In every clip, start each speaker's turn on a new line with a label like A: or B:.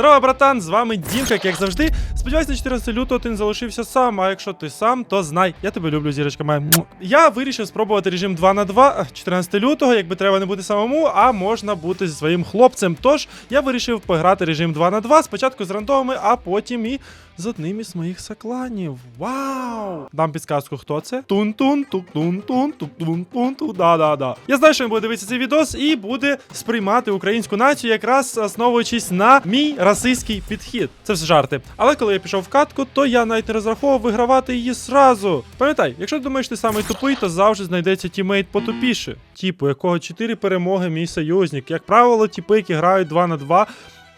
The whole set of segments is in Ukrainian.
A: Здорово, братан! З вами Дімка, як завжди. Сподіваюсь, на 14 лютого ти не залишився сам. А якщо ти сам, то знай, я тебе люблю, зірочка моя. Я вирішив спробувати режим 2 на 2 14 лютого, якби треба не бути самому, а можна бути зі своїм хлопцем. Тож я вирішив пограти режим 2 на 2 спочатку з рандомами, а потім і з одним із моїх сокланів. Вау! Дам підсказку, хто це? Тун-тун, тук-тун-тун, тук-тун-тун, ту да-да-да. Я знаю, що він буде дивитися цей відос і буде сприймати українську націю, якраз основуючись на мій расистський підхід. Це все жарти. Але коли я пішов в катку, то я навіть не розраховував вигравати її зразу. Пам'ятай, якщо ти думаєш, ти самий тупий, то завжди знайдеться тімейт потупіше. Типу, якого 4 перемоги мій союзник. Як правило, тіпи, які грають 2 на 2,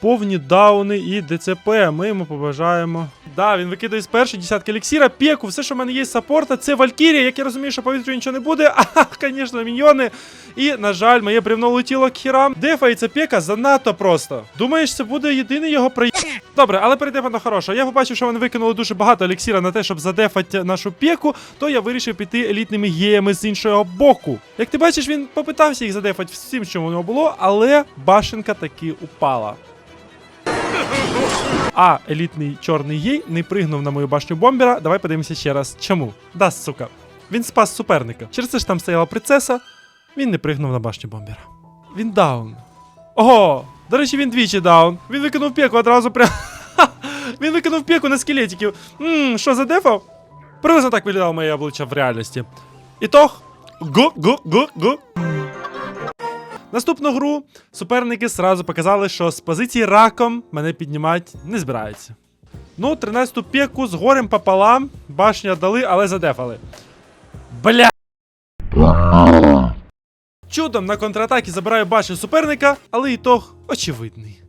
A: повні дауни і ДЦП. Ми йому побажаємо. Да, він викидає з першої десятки еліксіра, пеку, все, що в мене є з саппорта, це Валькірія, як я розумію, що по вітру нічого не буде. А, звісно, міньйони. І, на жаль, моє бревно летіло к хірам. Дефається пека занадто просто. Думаєш, це буде єдиний його при... Добре, але перейдемо до хорошого. Я побачив, що вони викинули дуже багато еліксіра на те, щоб задефати нашу пеку, то я вирішив піти елітними геями з іншого боку. Як ти бачиш, він попитався їх задефати всім, що у нього було, але башенка таки упала. А елітний чорний гей не пригнув на мою башню бомбера. Давай подивимося ще раз. Чому? Да, сука. Він спас суперника. Через це ж там стояла принцеса. Він не пригнув на башню бомбера. Він даун. Ого! До речі, він двічі даун. Він викинув пеку одразу прям. Він викинув пеку на скелетиків. Ммм, що задефав? Приблизно так виглядало моє обличчя в реальності. Ітог. Гу-гу-гу-гу. Наступну гру суперники сразу показали, що з позиції раком мене піднімати не збираються. Ну, 13-ту пеку з горем пополам, башню дали, але задефали. Бля! Чудом на контратакі забираю башню суперника, але ітог очевидний.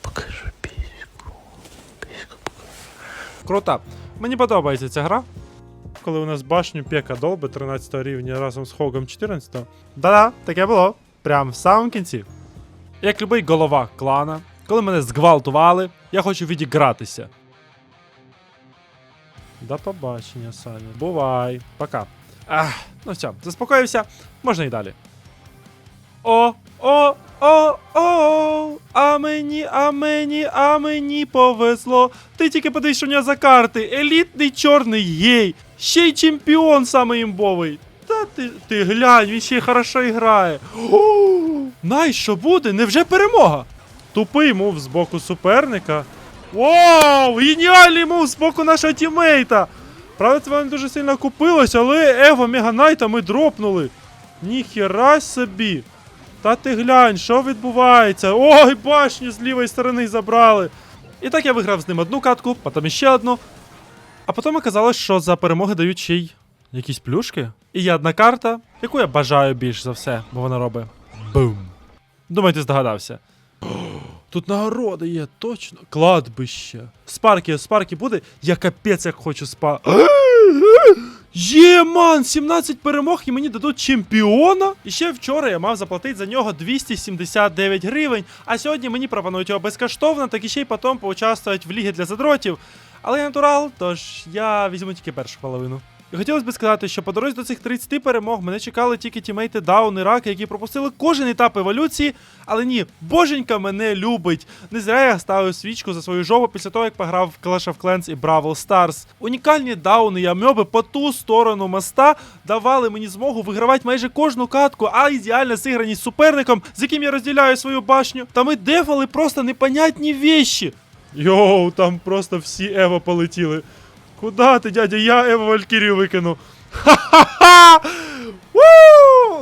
B: Покажи піську. Піську
A: Крута. Мені подобається ця гра. Коли у нас башню пека долби 13 рівня разом з Хогом 14. Да-да, таке було. Прям в самому кінці. Як любий голова клана, коли мене зґвалтували, я хочу відігратися. До побачення, Саня. Бувай. Пока. Ах, ну все, заспокоївся, можна і далі. О, о, о, о, а мені, а мені, а мені повезло. Ти тільки подивись, що у нього за карти. Елітний чорний гей. Ще й чемпіон саме імбовий. Ти, ти глянь, він ще й хорошо грає. Най, що буде? Невже перемога? Тупий мув з боку суперника. Вау! Геніальний мув з боку нашого тімейта! Правда, це вам дуже сильно купилось, але Ево Меганайта ми дропнули. Ніхера собі. Та ти глянь, що відбувається? Ой, башню з лівої сторони забрали. І так я виграв з ним одну катку, потім ще одну. А потім оказалось, що за перемоги дають ще й якісь плюшки. І є одна карта, яку я бажаю більш за все, бо вона робить бум. Думаю, ти здогадався. Тут нагороди є, точно. Кладбище. Спарки, спарки буде? Я капець як хочу спа. Є, ман! 17 перемог і мені дадуть чемпіона. І ще вчора я мав заплатити за нього 279 гривень, а сьогодні мені пропонують його безкоштовно, так і ще й потім поучаствувати в лігі для задротів. Але я натурал, тож я візьму тільки першу половину. І хотілося б сказати, що по дорозі до цих 30 перемог мене чекали тільки тімейти Даун і Раки, які пропустили кожен етап еволюції. Але ні, боженька мене любить. Не зря я ставив свічку за свою жову після того, як пограв в Clash of Clans і Brawl Stars. Унікальні дауни і амьоби по ту сторону моста давали мені змогу вигравати майже кожну катку, а зіграність з суперником, з яким я розділяю свою башню. Та ми дефали просто непонятні вещі. Йоу, там просто всі Ево полетіли. Куда ти, дядя? Я Ево Валькірію викину. Ха-ха-ха!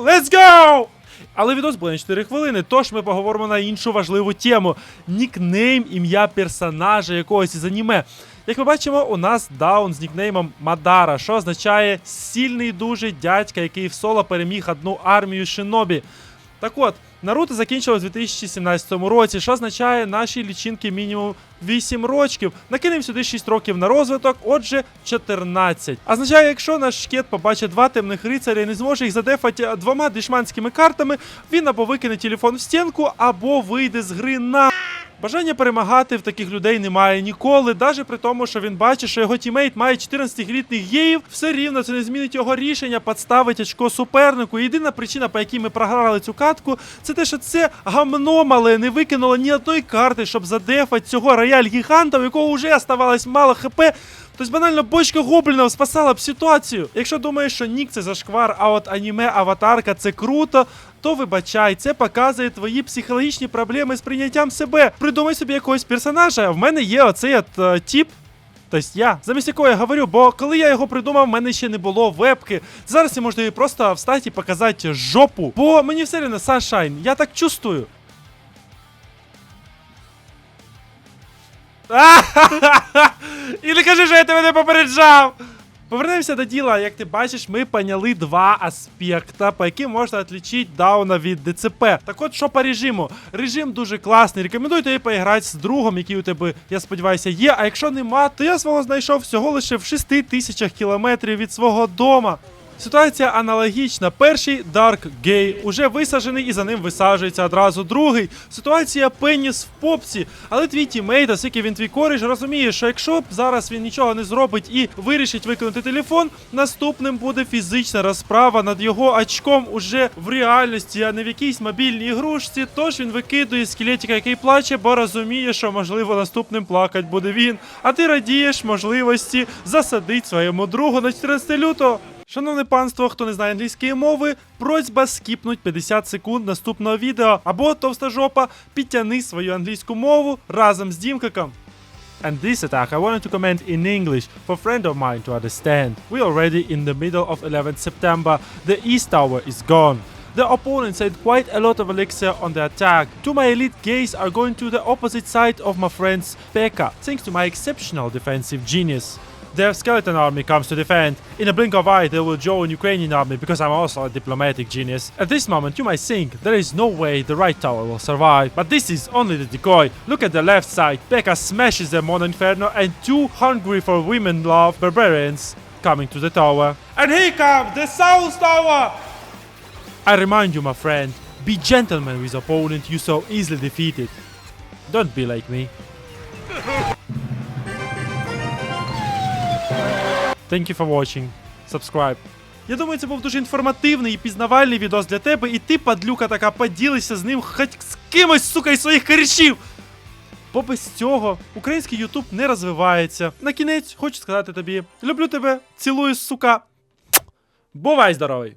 A: Let's go! Але відос буде на 4 хвилини, тож ми поговоримо на іншу важливу тему: нікнейм, ім'я персонажа якогось із аніме. Як ми бачимо, у нас даун з нікнеймом Мадара, що означає сильний дуже дядька, який в соло переміг одну армію шинобі. Так от, Наруто закінчилось у 2017 році, що означає наші лічинки мінімум 8 років. Накинемо сюди 6 років на розвиток, отже, 14. Означає, якщо наш шкет побачить два темних рицаря і не зможе їх задефати двома дешманськими картами, він або викине телефон в стінку, або вийде з гри на. Бажання перемагати в таких людей немає ніколи, навіть при тому, що він бачить, що його тімейт має 14-літніх геїв, все рівно це не змінить його рішення, підставить очко супернику. Єдина причина, по якій ми програли цю катку, це те, що це гамно мале не викинуло ні одної карти, щоб задефати цього рояль гіганта, у якого вже оставалось мало хп. Тобто банально бочка гоблінів спасала б ситуацію. Якщо думаєш, що нік це зашквар, а от аніме аватарка це круто, то вибачай, це показує твої психологічні проблеми з прийняттям себе. Придумай собі якогось персонажа. В мене є оцей от е, тіп. Тобто я, замість якого я говорю, бо коли я його придумав, в мене ще не було вебки. Зараз я можу її просто встати і показати жопу. Бо мені все рівно Sunshine, я так чувствую. І не кажи, що я тебе не попереджав. Повернемося до діла. Як ти бачиш, ми поняли два аспекта, по яким можна відлічити дауна від ДЦП. Так от, що по режиму? Режим дуже класний. Рекомендую тобі поіграти з другом, який у тебе, я сподіваюся, є. А якщо нема, то я свого знайшов всього лише в 6 тисячах кілометрів від свого дома. Ситуація аналогічна. Перший Dark Гей уже висаджений і за ним висаджується одразу другий. Ситуація Пеніс в попці, але твій тімейт, оскільки він твій коріш, розуміє, що якщо б зараз він нічого не зробить і вирішить викинути телефон, наступним буде фізична розправа над його очком уже в реальності, а не в якійсь мобільній ігрушці. Тож він викидує скелетика, який плаче, бо розуміє, що можливо наступним плакать буде він. А ти радієш можливості засадить своєму другу на 14 лютого. Шановне панство, хто не знає англійської мови, просьба скіпнуть 50 секунд наступного відео або товста жопа, підтяни свою англійську мову разом з Дімкаком. And this attack I wanted to comment in English for a friend of mine to understand. We already in the middle of 11th September. The East Tower is gone. The opponent sent quite a lot of elixir on the attack. Two my elite gays are going to the opposite side of my friend's Pekka, thanks to my exceptional defensive genius. Their skeleton army comes to defend. In a blink of eye, they will join Ukrainian army because I'm also a diplomatic genius. At this moment, you might think there is no way the right tower will survive, but this is only the decoy. Look at the left side. Pekka smashes the Mono Inferno and two hungry for women love barbarians coming to the tower. And here comes the South Tower! I remind you, my friend, be gentleman with opponent you so easily defeated. Don't be like me. Thank you for watching. Subscribe. Я думаю, це був дуже інформативний і пізнавальний відос для тебе, і ти, падлюка, така поділися з ним хоч з кимось, сука, із своїх корішів. Бо без цього український Ютуб не розвивається. На кінець хочу сказати тобі: люблю тебе, цілую, сука. Бувай здоровий!